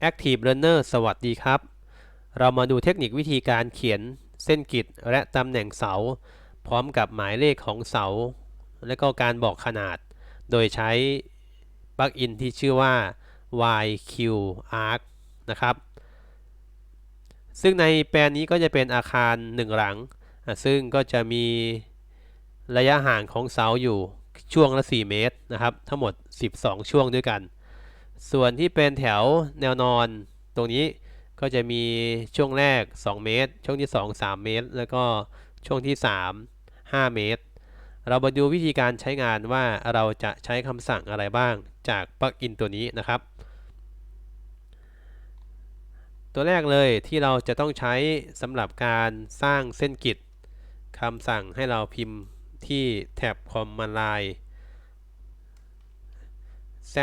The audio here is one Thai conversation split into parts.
Active Learner สวัสดีครับ เรามาดูเทคนิควิธีการเขียนเส้นกิจและตำแหน่งเสา พร้อมกับหมายเลขของเสา และก็การบอกขนาด โดยใช้ปลั๊กอินที่ชื่อว่า YQArc นะครับ ซึ่งในแปลนนี้ก็จะเป็นอาคารหนึ่งหลัง ซึ่งก็จะมีระยะห่างของเสาอยู่ช่วงละ 4 เมตรนะครับ ทั้งหมด 12 ช่วงด้วยกัน ส่วนที่เป็นแถวแนวนอนตรงนี้ก็จะมีช่วงแรก 2 เมตร ช่วงที่ 2 3 เมตร แล้วก็ช่วงที่ 3 5 เมตร เรามาดูวิธีการใช้งานว่าเราจะใช้คำสั่งอะไรบ้างจากปลั๊กอินตัวนี้นะครับ ตัวแรกเลยที่เราจะต้องใช้สำหรับการสร้างเส้นกิจคำสั่งให้เราพิมพ์ที่แท็บ Command Line Z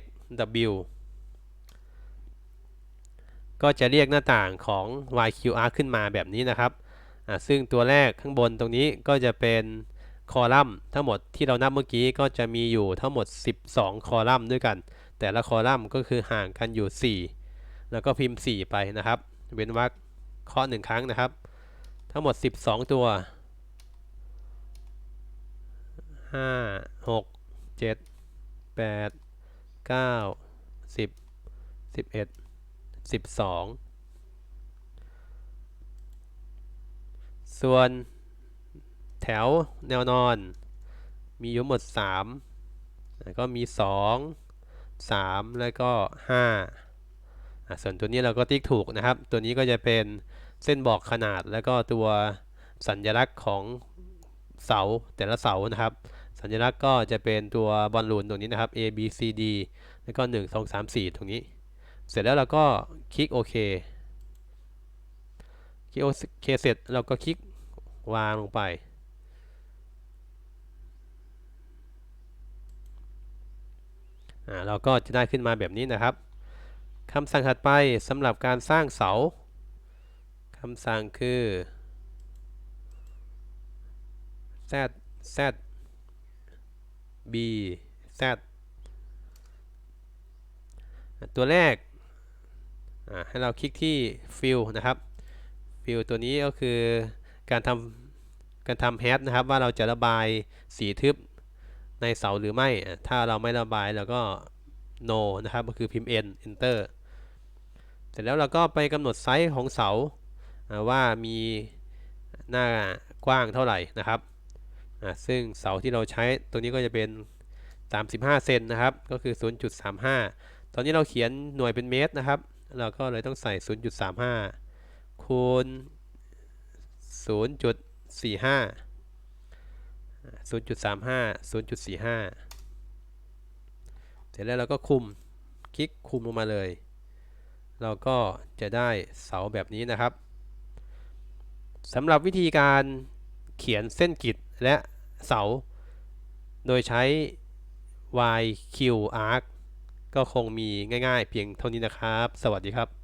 X W ก็จะเรียกหน้าต่างของ YQR ขึ้นมาแบบนี้นะครับ ซึ่งตัวแรกข้างบนตรงนี้ก็จะเป็นคอลัมน์ทั้งหมดที่เรานับเมื่อกี้ก็จะมีอยู่ทั้งหมด 12 คอลัมน์ด้วยกัน แต่ละคอลัมน์ก็คือห่างกันอยู่ 4 แล้วก็พิมพ์ 4 ไปนะครับ เว้นวรรคเคาะหนึ่งครั้งนะครับ ทั้งหมด 12 ตัว 5 6 7 8 9 10 11 12ส่วนแถวแนวนอน มีอยู่หมด3แล้วก็มี2 3แล้วก็5อะส่วนตัวนี้เราก็ติ๊กถูกนะครับ ตัวนี้ก็จะเป็นเส้นบอกขนาดแล้วก็ตัวสัญลักษณ์ของเสาแต่ละเสานะครับ สัญลักษณ์ก็จะเป็นตัวบอลลูนตรงนี้นะครับ A B C D แล้วก็ 1 2 3 4 ตรงนี้ เสร็จแล้วเราก็คลิกโอเคคลิกโอเคเสร็จเราก็คลิกวางลงไป เราก็จะได้ขึ้นมาแบบนี้นะครับคำสั่งถัดไปสำหรับการสร้างเสาคำสั่งคือ z z b z ตัวแรกให้เราคลิกที่ fill นะครับ fill ตัวนี้ก็คือการทำการทำ hash นะครับ ว่าเราจะระบายสีทึบในเสาหรือไม่ ถ้าเราไม่ระบายเราก็ no นะครับ ก็คือพิมพ์ n enter เสร็จแล้วเราก็ไปกำหนดไซส์ของเสาว่ามีหน้ากว้างเท่าไหร่นะครับ อ่าซึ่งเสาที่เราใช้ตัวนี้ก็จะเป็น 35 เซนนะครับ ก็คือ 0.35 ตอนนี้เราเขียนหน่วยเป็นเมตรนะครับ เราก็เลยต้องใส่ 0.35 คูณ 0.45 0.35 0.45 เสร็จแล้วเราก็คุมคลิกคุมลงมาเลย เราก็จะได้เสาแบบนี้นะครับสำหรับวิธีการ เขียนเส้นกิจและเสา โดยใช้ YQArc ก็คงมีง่ายๆ เพียงเท่านี้นะครับ สวัสดีครับ